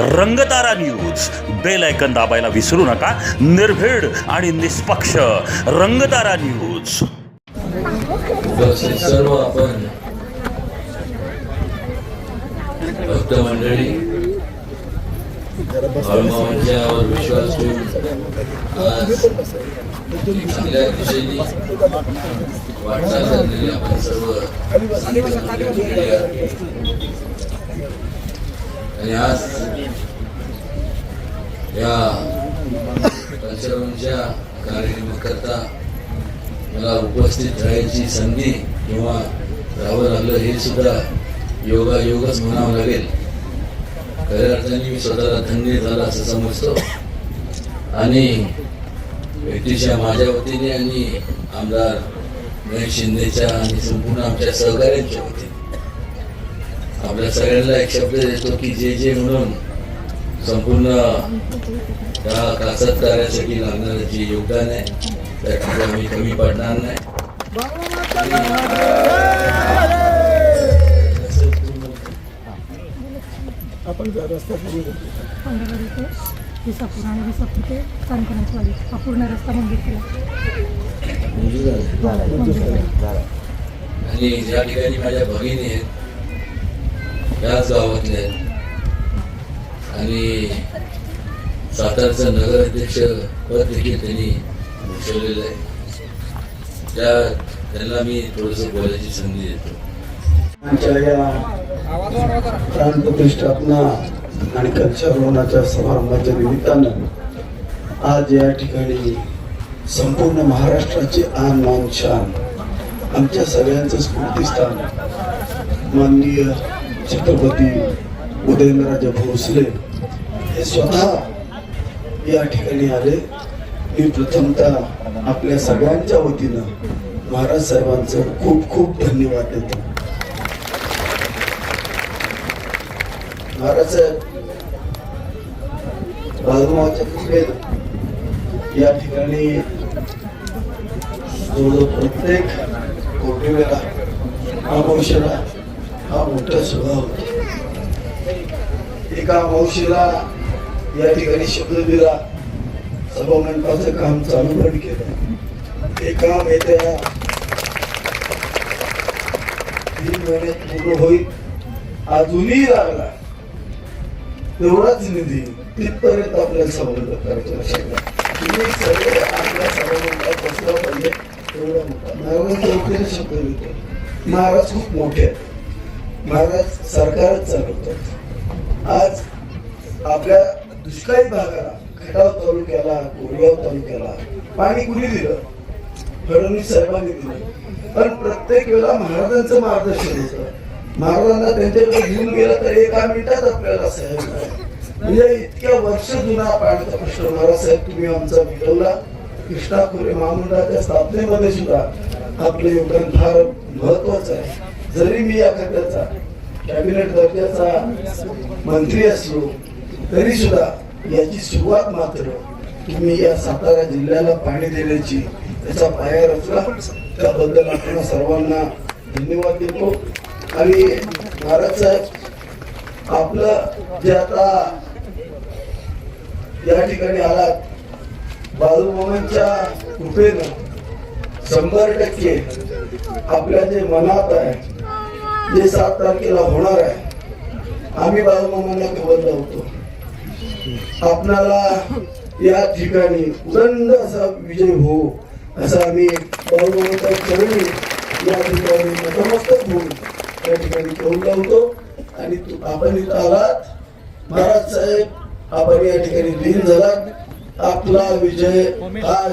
Rangtara news bell ऐकन दाबायला विसरू नका. निर्भीड आणि निष्पक्ष रंगतारा न्यूज सर्व आपण भक्त मंडळी बाळूमामांच्यावर विश्वास ठेवून आज चांगल्या दिशेने वाटचाल झालेली आपण सर्व आणि आज या पंचरवणच्या कार्यक्रमाकरता मला उपस्थित राहायची संधी किंवा राहावं लागलं हे सुद्धा योगा योगच म्हणावं लागेल. खऱ्या अर्थाने मी स्वतःला धन्य झाला असं समजतो. आणि व्यक्तीच्या माझ्या वतीने आणि आमदार महेश शिंदेच्या आणि संपूर्ण आमच्या सहकार्यांच्या वतीने. आपल्या सगळ्यांना एक शब्द देतो की जे जे म्हणून संपूर्ण त्या कासत कार्यासाठी लागणारं जे योगदान आहे त्यासाठी आम्ही कमी पडणार नाही. आपण विसापूर विसापूर ते हा पूर्ण रस्ता केला. आणि ज्या ठिकाणी माझ्या भगिनी आहेत याच गावातले आणि सातारचं नगराध्यक्ष पद देखील त्यांनी भूषवलेलं आहे. त्या त्यांना मी थोडस बोलायची संधी देतो. आमच्या या प्राण प्रतिष्ठापना आणि कक्षारोहणाच्या समारंभाच्या निमित्तानं आज या ठिकाणी संपूर्ण महाराष्ट्राचे आन मान शान आमच्या सगळ्यांचं स्फूर्तीस्थान माननीय छत्रपती उदयनराजे भोसले हे स्वतः या ठिकाणी आले. मी प्रथमतः आपल्या सगळ्यांच्या वतीनं महाराज साहेबांचं खूप खूप धन्यवाद देतो. महाराज साहेब बाळूमाच्या कृपेत या ठिकाणी जवळजवळ प्रत्येक कोटिवेला अमावशेला हा मोठा स्वभाव होता. एका मावशीला या ठिकाणी शब्द दिला. सभामंडपाचं काम चालू पण केलं. हे काम येत्या तीन महिन्यात पूर्ण होईल. अजूनही लागला. एवढाच निधी तिथपर्यंत आपल्याला संबंध करायचं लक्षात तुम्ही सगळे आपल्या सभामंडळात बसला पाहिजे. एवढा मोठा. महाराज शब्द देतो महाराज खूप मोठे आहेत. महाराज सरकारच चालवतात आज आपल्या दुष्काळी भागाला खटाव तालुक्याला कोरगाव तालुक्याला पाणी कुणी दिलं? फडणवीस साहेबांनी दिलं. पण प्रत्येक वेळेला महाराजांचं मार्गदर्शन होतं. महाराजांना त्यांच्याकडे घेऊन गेलं तर एका मिनिटात आपल्याला साहेब म्हणजे इतक्या वर्ष जुना पाण्याचा प्रश्न महाराज साहेब तुम्ही आमचा मिटवला. कृष्णा खोरे महामंडळाच्या स्थापनेमध्ये सुद्धा आपलं योगदान फार महत्वाचं आहे. जरी मी या खात्याचा कॅबिनेट दर्जाचा मंत्री असलो तरी सुद्धा याची सुरुवात मात्र तुम्ही या सातारा जिल्ह्याला पाणी देण्याची त्याचा पाया रचला. त्याबद्दल आपण सर्वांना धन्यवाद देतो. आणि महाराज साहेब आपलं जे आता या ठिकाणी आलात बाळूमामांच्या कृपेनं शंभर टक्के आपल्या जे मनात आहे जे सात तारखेला होणार आहे आम्ही बाळूमामांना खबर लावतो आपणाला या ठिकाणी उदंड असा विजय हो असा आम्ही बाळूमामांच्या चरणी या ठिकाणी नतमस्तक होऊन त्या ठिकाणी करून लावतो आणि आपण इथं आलात. महाराज साहेब आपण या ठिकाणी लीन झालात. आपला विजय हा